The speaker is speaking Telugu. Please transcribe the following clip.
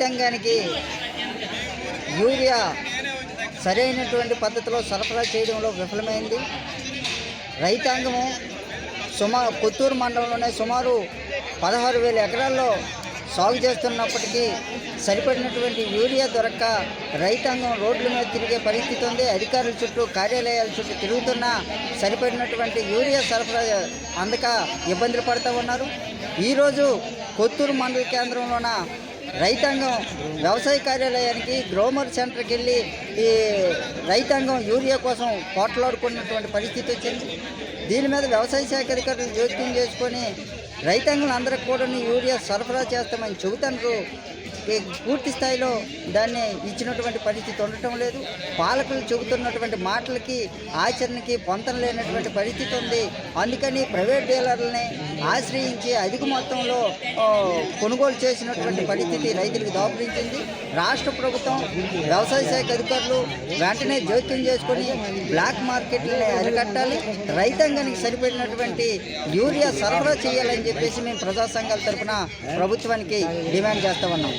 రైతాంగానికి యూరియా సరైనటువంటి పద్ధతిలో సరఫరా చేయడంలో విఫలమైంది. రైతాంగము సుమా పుత్తూరు మండలంలోనే సుమారు పదహారు వేల ఎకరాల్లో సాగు చేస్తున్నప్పటికీ సరిపడినటువంటి యూరియా దొరక్క రైతాంగం రోడ్ల మీద తిరిగే పరిస్థితి ఉంది. అధికారుల చుట్టూ కార్యాలయాల చుట్టూ తిరుగుతున్నా సరిపడినటువంటి యూరియా సరఫరా అందక ఇబ్బందులు పడుతూ ఉన్నారు. ఈరోజు కొత్తూరు మండల కేంద్రంలోన రైతాంగం వ్యవసాయ కార్యాలయానికి గ్రోమర్ సెంటర్కి వెళ్ళి ఈ రైతాంగం యూరియా కోసం పోట్లాడుకున్నటువంటి పరిస్థితి వచ్చింది. దీని మీద వ్యవసాయ శాఖ అధికారులు జోక్యం చేసుకొని రైతాంగులందరికి కూడా యూరియా సరఫరా చేస్తామని చెబుతాను ఈ పూర్తి స్థాయిలో దాన్ని ఇచ్చినటువంటి పరిస్థితి ఉండటం లేదు. పాలకులు చెబుతున్నటువంటి మాటలకి ఆచరణకి పొంతం లేనటువంటి పరిస్థితి ఉంది. అందుకని ప్రైవేట్ డీలర్లని ఆశ్రయించి అధిక మొత్తంలో కొనుగోలు చేసినటువంటి పరిస్థితి రైతులకు దాపురించింది. రాష్ట్ర ప్రభుత్వం వ్యవసాయ శాఖ అధికారులు వెంటనే జోక్యం చేసుకొని బ్లాక్ మార్కెట్లని అరికట్టాలి. రైతాంగానికి సరిపడినటువంటి యూరియా సరఫరా చేయాలని చెప్పేసి మేము ప్రజా సంఘాల తరఫున ప్రభుత్వానికి డిమాండ్ చేస్తా ఉన్నాం.